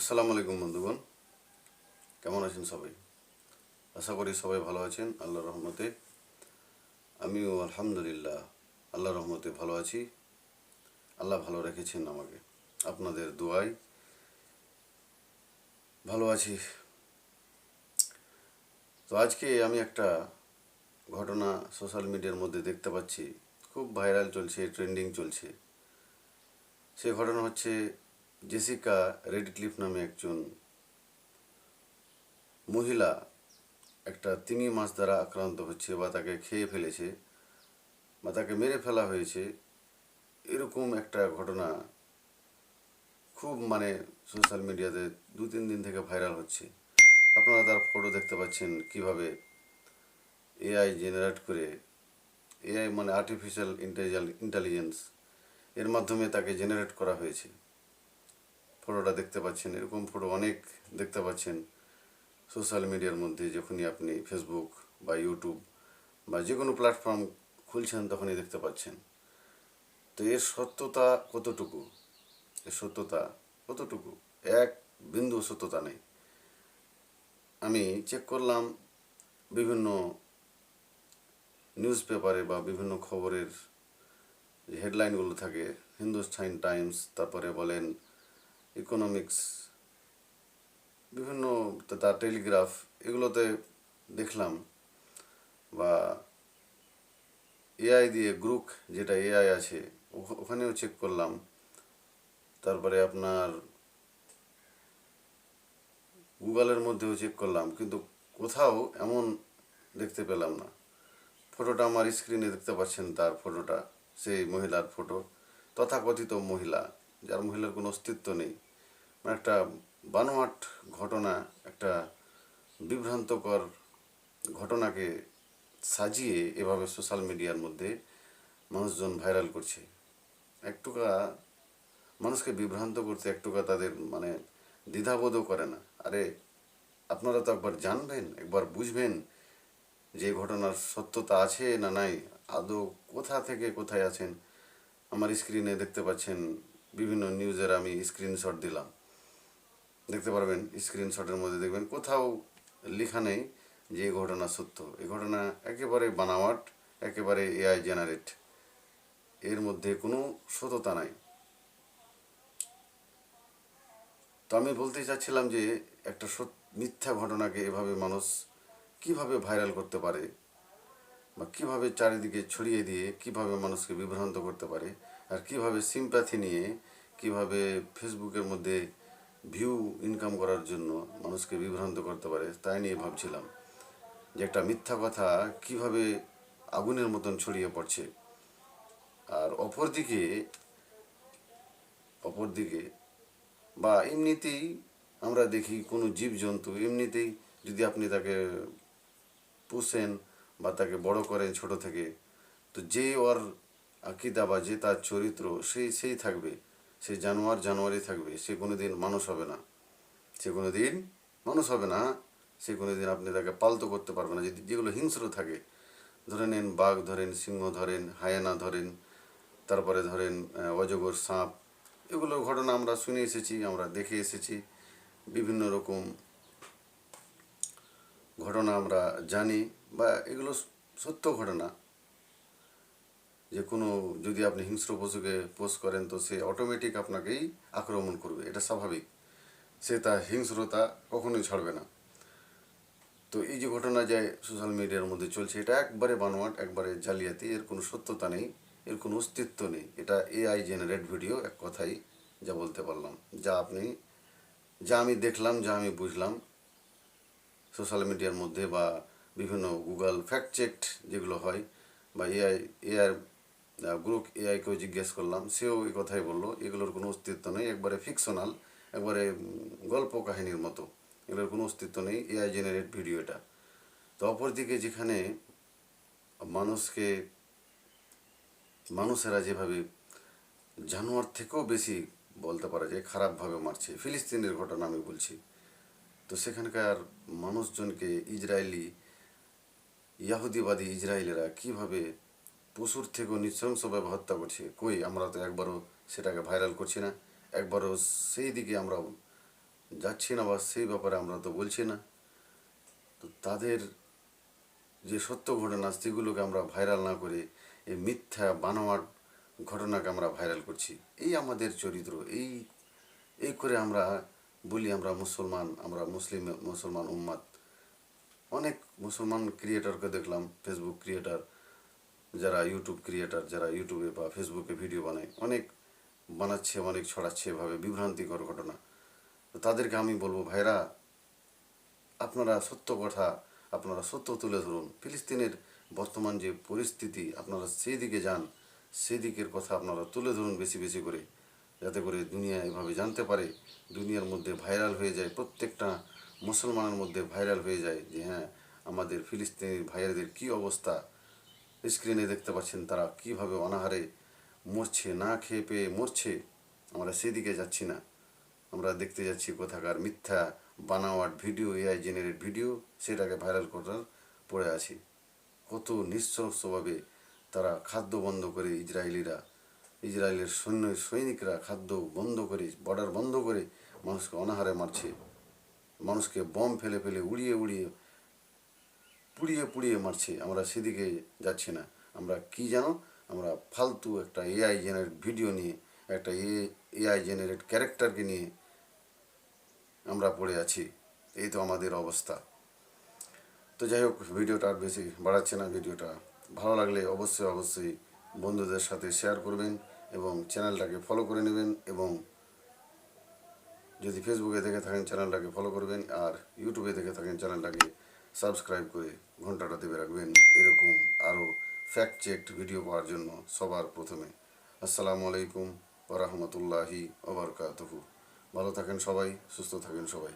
আসসালামু আলাইকুম বন্ধুগণ। কেমন আছেন সবাই? আশা করি সবাই ভালো আছেন, আল্লাহর রহমতে। আমিও আলহামদুলিল্লাহ আল্লাহর রহমতে ভালো আছি। আল্লাহ ভালো রেখেছেন আমাকে, আপনাদের দোয়ায়। ভালো আছি। তো আজকে আমি একটা ঘটনা সোশ্যাল মিডিয়ার মধ্যে দেখতে পাচ্ছি। খুব ভাইরাল চলছে, ট্রেন্ডিং চলছে। সে ঘটনা হচ্ছে জেসিকা রেডক্লিফ নামে একজন মহিলা একটা তিমি মাছ দ্বারা আক্রান্ত হচ্ছে বা তাকে খেয়ে ফেলেছে বা তাকে মেরে ফেলা হয়েছে, এরকম একটা ঘটনা খুব মানে সোশ্যাল মিডিয়াতে দু তিন দিন থেকে ভাইরাল হচ্ছে। আপনারা তার ফটো দেখতে পাচ্ছেন কীভাবে এআই জেনারেট করে, এআই মানে আর্টিফিশিয়াল ইন্টেলিজেন্স এর মাধ্যমে তাকে জেনারেট করা হয়েছে। ফটোটা দেখতে পাচ্ছেন, এরকম ফটো অনেক দেখতে পাচ্ছেন সোশ্যাল মিডিয়ার মধ্যে, যখনই আপনি ফেসবুক বা ইউটিউব বা যে কোনো প্ল্যাটফর্ম খুলছেন তখনই দেখতে পাচ্ছেন। তো এর সত্যতা কতটুকু? এর সত্যতা কতটুকু? এক বিন্দু সত্যতা নেই। আমি চেক করলাম বিভিন্ন নিউজ পেপারে বা বিভিন্ন খবরের হেডলাইনগুলো থাকে হিন্দুস্তান টাইমস তারপরে বলেন ইকোনমিক্স বিভিন্ন তার টেলিগ্রাফ এগুলোতে দেখলাম বা এআই দিয়ে গ্রুপ যেটা এআই আছে ওখানেও চেক করলাম। তারপরে আপনার গুগলের মধ্যেও চেক করলাম, কিন্তু কোথাও এমন দেখতে পেলাম না। ফটোটা আমার স্ক্রিনে দেখতে পাচ্ছেন তার ফটোটা সেই মহিলার ফটো তথাকথিত মহিলা। যার মহিলার কোনো অস্তিত্ব নেই। মানে একটা বানোয়াট ঘটনা, একটা বিভ্রান্তকর ঘটনাকে সাজিয়ে এভাবে সোশ্যাল মিডিয়ার মধ্যে মানুষজন ভাইরাল করছে। একটুকা মানুষকে বিভ্রান্ত করতে একটুকা তাদের মানে দ্বিধাবোধও করে না। আরে, আপনারা তো একবার জানবেন, একবার বুঝবেন যে ঘটনার সত্যতা আছে না নাই, আদৌ কোথা থেকে কোথায় আছেন? আমার স্ক্রিনে দেখতে পাচ্ছেন বিভিন্ন নিউজের আমি স্ক্রিনশট দিলাম। দেখতে পারবেন স্ক্রিনশটের মধ্যে দেখবেন কোথাও লেখা নেই যে এই ঘটনা সত্য। এই ঘটনা একেবারে বানাওয়াট, একেবারে এআই জেনারেট এর মধ্যে কোনো সততা নাই। তো আমি বলতে চাচ্ছিলাম যে একটা মিথ্যা ঘটনাকে এভাবে মানুষ কীভাবে ভাইরাল করতে পারে? বা কীভাবে চারিদিকে ছড়িয়ে দিয়ে কীভাবে মানুষকে বিভ্রান্ত করতে পারে? আর কীভাবে সিম্প্যাথি নিয়ে কীভাবে ফেসবুকের মধ্যে ভিউ ইনকাম করার জন্য মানুষকে বিভ্রান্ত করতে পারে, তাই নিয়ে ভাবছিলাম যে একটা মিথ্যা কথা কীভাবে আগুনের মতন ছড়িয়ে পড়ছে। আর অপরদিকে অপরদিকে বা এমনিতেই আমরা দেখি কোনো জীবজন্তু এমনিতেই যদি আপনি তাকে পুষেন বা তাকে বড় করেন ছোট থেকে, তো যে ওর আকিদা বা যে তার চরিত্র, সেই সেই থাকবে। সে জানোয়ার জানোয়ারই থাকবে, সে কোনো দিন মানুষ হবে না। সে কোনো দিন মানুষ হবে না, সে কোনো দিন আপনি তাকে পালতো করতে পারবে না। যদি যেগুলো হিংস্র থাকে, ধরে নেন বাঘ ধরেন সিংহ ধরেন হায়ানা ধরেন তারপরে ধরেন অজগর, সাপ এগুলোর ঘটনা আমরা শুনে এসেছি, আমরা দেখে এসেছি। বিভিন্ন রকম ঘটনা আমরা জানি বা এগুলো সত্য ঘটনা। যে কোনো যদি আপনি হিংস্র পশুকে পোষ করেন, তো সে অটোমেটিক আপনাকেই আক্রমণ করবে। এটা স্বাভাবিক। সে তার হিংস্রতা কখনোই ছাড়বে না। তো এই যে ঘটনা যে সোশ্যাল মিডিয়ার মধ্যে চলছে, এটা একবারে বানোয়াট, একবারে জালিয়াতি, এর কোনো সত্যতা নেই, এর কোনো অস্তিত্ব নেই। এটা এআই জেনারেট ভিডিও এক কথাই যা বলতে পারলাম। যা আপনি, যা আমি দেখলাম, যা আমি বুঝলাম সোশ্যাল মিডিয়ার মধ্যে বা বিভিন্ন গুগল ফ্যাক্ট চেকড যেগুলো হয়, বা এআই এআই গ্রুপ এআইকেও জিজ্ঞেস করলাম, সেও এই কথাই বলল, এগুলোর কোনো অস্তিত্ব নেই, একবারে ফিকশনাল একবারে গল্প কাহিনীর মতো, এগুলোর কোনো অস্তিত্ব নেই এআই জেনারেট ভিডিও এটা। তো অপরদিকে যেখানে মানুষকে, মানুষেরা যেভাবে জানোয়ার থেকেও বেশি বলতে পারা যায় খারাপভাবে মারছে, ফিলিস্তিনের ঘটনা আমি বলছি, তো সেখানকার মানুষজনকে ইসরায়েলি, ইয়াহুদিবাদী ইসরায়েলেরা কীভাবে পশুর থেকেও নৃশংসভাবে হত্যা করছে। কই, আমরা তো একবারও সেটাকে ভাইরাল করছি না। একবারও সেই দিকে আমরা যাচ্ছি না বা সেই ব্যাপারে আমরা তো বলছি না। তো তাদের যে সত্য ঘটনা, সেগুলোকে আমরা ভাইরাল না করে এই মিথ্যা বানোয়ার ঘটনাকে আমরা ভাইরাল করছি। এই আমাদের চরিত্র, এই এই করে আমরা বলি আমরা মুসলমান, আমরা মুসলিম, মুসলমান উম্মাদ। অনেক মুসলমান ক্রিয়েটারকে দেখলাম ফেসবুক ক্রিয়েটার যারা ইউটিউব ক্রিয়েটার যারা ইউটিউবে বা ফেসবুকে ভিডিও বানায়, অনেক বানাচ্ছে, অনেক ছড়াচ্ছে এভাবে বিভ্রান্তিকর ঘটনা। তো তাদেরকে আমি বলব ভাইরা আপনারা সত্য কথা, আপনারা সত্য তুলে ধরুন। ফিলিস্তিনের বর্তমান যে পরিস্থিতি, আপনারা সেই দিকে যান সেই দিকের কথা আপনারা তুলে ধরুন বেশি বেশি করে। যাতে করে দুনিয়া এভাবে জানতে পারে, দুনিয়ার মধ্যে ভাইরাল হয়ে যায়, প্রত্যেকটা মুসলমানের মধ্যে ভাইরাল হয়ে যায় যে হ্যাঁ আমাদের ফিলিস্তিনি ভাইয়াদের কী অবস্থা স্ক্রিনে দেখতে পাচ্ছেন তারা কীভাবে অনাহারে মরছে, না খেয়ে পেয়ে মরছে। আমরা সেদিকে যাচ্ছি না। আমরা দেখতে যাচ্ছি কোথাকার মিথ্যা বানাওয়াট ভিডিও এআই জেনারেট ভিডিও, সেটাকে ভাইরাল করার পড়ে আছি। কত নিঃস্বভাবে তারা খাদ্য বন্ধ করে ইসরায়েলিরা। ইসরায়েলের সৈন্য, সৈনিকরা খাদ্য বন্ধ করে বর্ডার বন্ধ করে মানুষকে অনাহারে মারছে। মানুষকে বম ফেলে ফেলে, উড়িয়ে উড়িয়ে পুড়িয়ে পুড়িয়ে মারছে, আমরা সেদিকে যাচ্ছি না। আমরা কি জানো? আমরা ফালতু একটা এআই জেনারেট ভিডিও নিয়ে, একটা এ এআই জেনারেট ক্যারেক্টারকে নিয়ে আমরা পড়ে আছি। এই তো আমাদের অবস্থা। তো যাই হোক, ভিডিওটা আর বেশি বাড়াচ্ছে না। ভিডিওটা ভালো লাগলে অবশ্যই অবশ্যই বন্ধুদের সাথে শেয়ার করবেন এবং চ্যানেলটাকে ফলো করে নেবেন এবং যদি ফেসবুকে দেখে থাকেন চ্যানেলটাকে ফলো করবেন আর ইউটিউবে দেখে থাকেন চ্যানেলটাকে সাবস্ক্রাইব করে ঘন্টাটা দেবে রাখবেন। এরকম আরও ফ্যাক্ট চেকড ভিডিও পাওয়ার জন্য সবার প্রথমে। আসসালামু আলাইকুম ওরহমতুল্লাহি ওবরকাতহু ভালো থাকেন সবাই, সুস্থ থাকেন সবাই।